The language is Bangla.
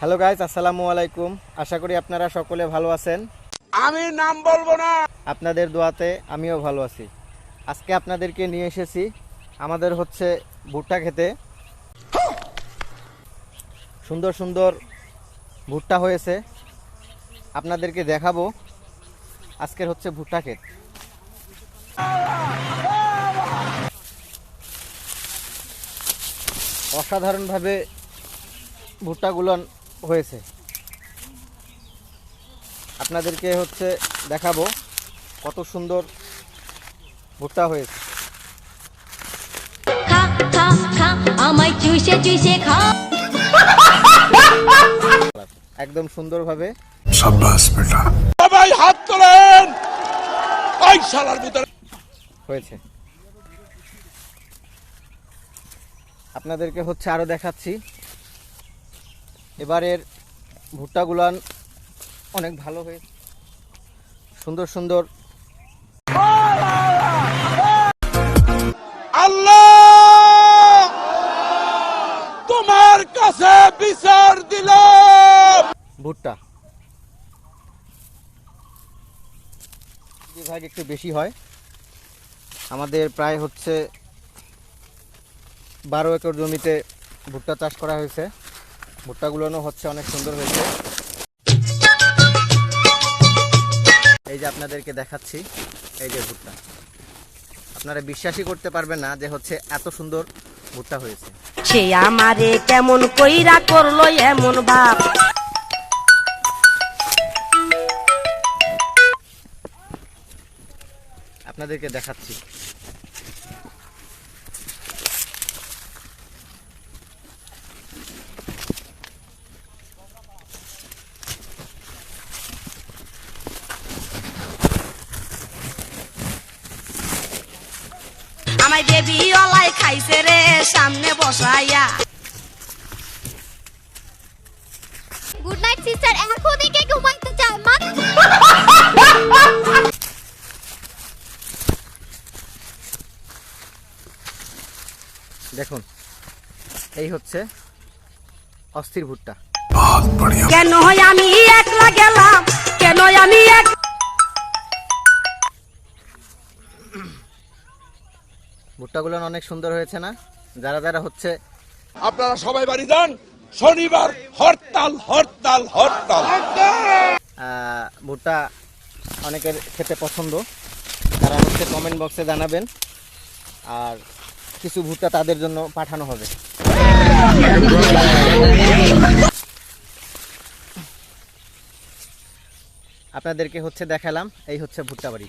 হ্যালো গাইজ আসসালামু আলাইকুম। আশা করি আপনারা সকলে ভালো আছেন। আমি নাম বলব না। আপনাদের দোয়াতে আমিও ভালো আছি। আজকে আপনাদেরকে নিয়ে এসেছি আমাদের হচ্ছে ভুট্টা খেতে। সুন্দর সুন্দর ভুট্টা হয়েছে। আপনাদেরকে দেখাবো আজকের হচ্ছে ভুট্টা ক্ষেত। অসাধারণভাবে ভুট্টাগুলো হয়েছে। আপনাদেরকে হচ্ছে দেখাবো কত সুন্দর ভুট্টা হয়েছে। একদম সুন্দরভাবে হয়েছে। আপনাদেরকে হচ্ছে আরও দেখাচ্ছি। এবারের ভুট্টাগুলান অনেক ভালো হয়ে সুন্দর সুন্দর। আল্লাহ! তোমার কাছে বিচার দিলাম! ভুট্টা। বিভাগ একটু বেশি হয়। আমাদের প্রায় হচ্ছে বারো একর জমিতে ভুট্টা চাষ করা হয়েছে। ভুট্টাগুলোও হচ্ছে অনেক সুন্দর হয়েছে। এই যে আপনাদেরকে দেখাচ্ছি এই যে ভুট্টা। আপনারা বিশ্বাসই করতে পারবেন না যে হচ্ছে এত সুন্দর ভুট্টা হয়েছে। সে আমারে কেমন কইরা করল এমন ভাব। আপনাদেরকে দেখাচ্ছি। আমায় অলাই খাইছে রে সামনে বসাইয়া। গুড নাইট সিস্টার ঘুমাইতে চায় মা। দেখুন এই হচ্ছে অস্থির ভুট্টা। কেন আমি একলা গেলাম কেন আমি এক ভুট্টাগুলো অনেক সুন্দর হয়েছে না? যারা যারা হচ্ছে আপনারা সবাই বাড়ি যান। শনিবার হরতাল হরতাল হরতাল। ভুট্টা অনেকের খেতে পছন্দ। তারা হচ্ছে কমেন্ট বক্সে জানাবেন। আর কিছু ভুট্টা তাদের জন্য পাঠানো হবে। আপনাদেরকে হচ্ছে দেখালাম এই হচ্ছে ভুট্টা বাড়ি।